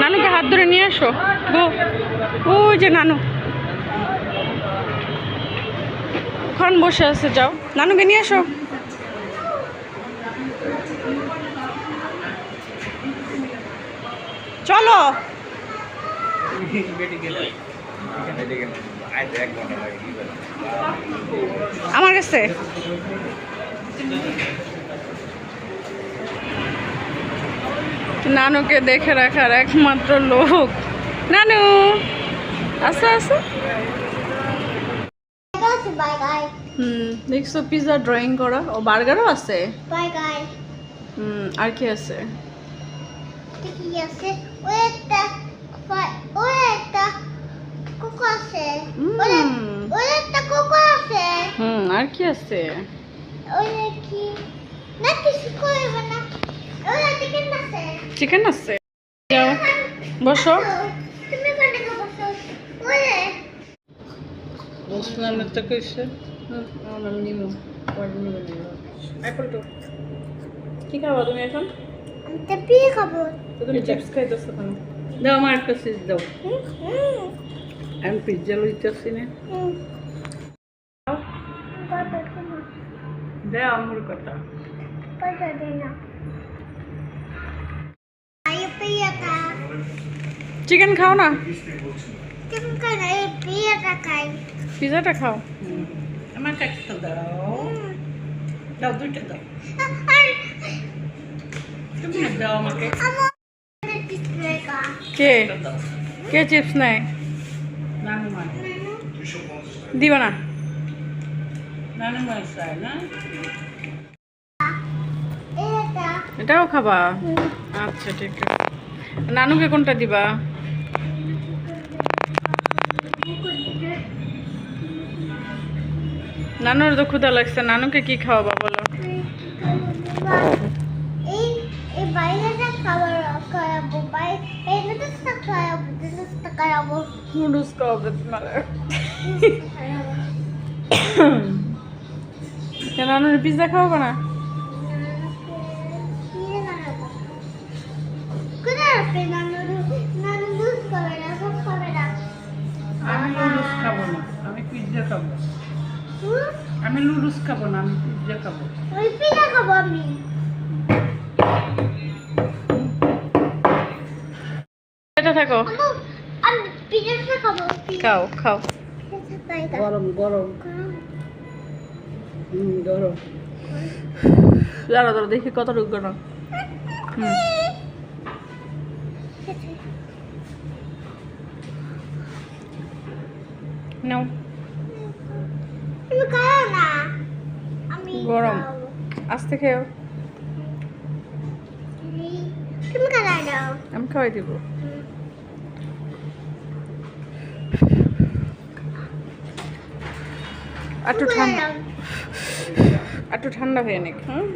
নানুকে হাত ধরে নিয়ে আসো। গো, ওই যে নানু। ওখান বসে আছে, যাও। নানুকে নিয়ে আসো। চলো। আমার কাছে। নানুকে দেখে রাখার একমাত্র লোক। নানু, আসো আসো. হুম, দেখছ পিৎজা ড্রয়িং করা? আছে? হুম, আর কি আছে? হুম, আর কি আছে ওই কি না কিছু করবে না ওই চিকেন আছে চিকেন আছে? যাও বসো। কি খাব তুমি এখন আমি তো পিয়ে খাব তো তুমি চিপস খাইতেছো কেন? দাও আমার একটা চিপস দাও। হুম হুম আমি পিৎজা লইতেছি না। হুম কথা শোনো দাও আমার কথা। কথা দে না। চিকেন খাও না? পিৎজাটা খাও। আমার একটা দাও। দাও দুইটা দাও। তুমি দাও আমাকে। আমার ডিসপ্লে কা? কে চিপস নেয়? নানু মানে না। এটাও খাবা? আচ্ছা ঠিক আছে। নানুকে কোনটা দিবা? নানুর তো ক্ষুধা লাগছে নানুকে কি খাওয়াবা বলো? নুডলস খাওয়াবে তোমার। নানুর পিৎজা খাওয়াবো না? আমি খাব না আমি পিৎজা খাব? আমি লুডুস খাব না আমি পিৎজা খাব। ওই পিঠা খাব আমি। এটা থাকো। খাও খাও। গরম গরম। হুম গরম। দাঁড়া দাঁড়া দেখি কত ঢুকবে না হুম নাও তুমি খাও না আমি গরম। আস্তে খেও আমি খাওয়াই দিব। একটু ঠান্ডা একটু ঠান্ডা হয়ে নিক হুম?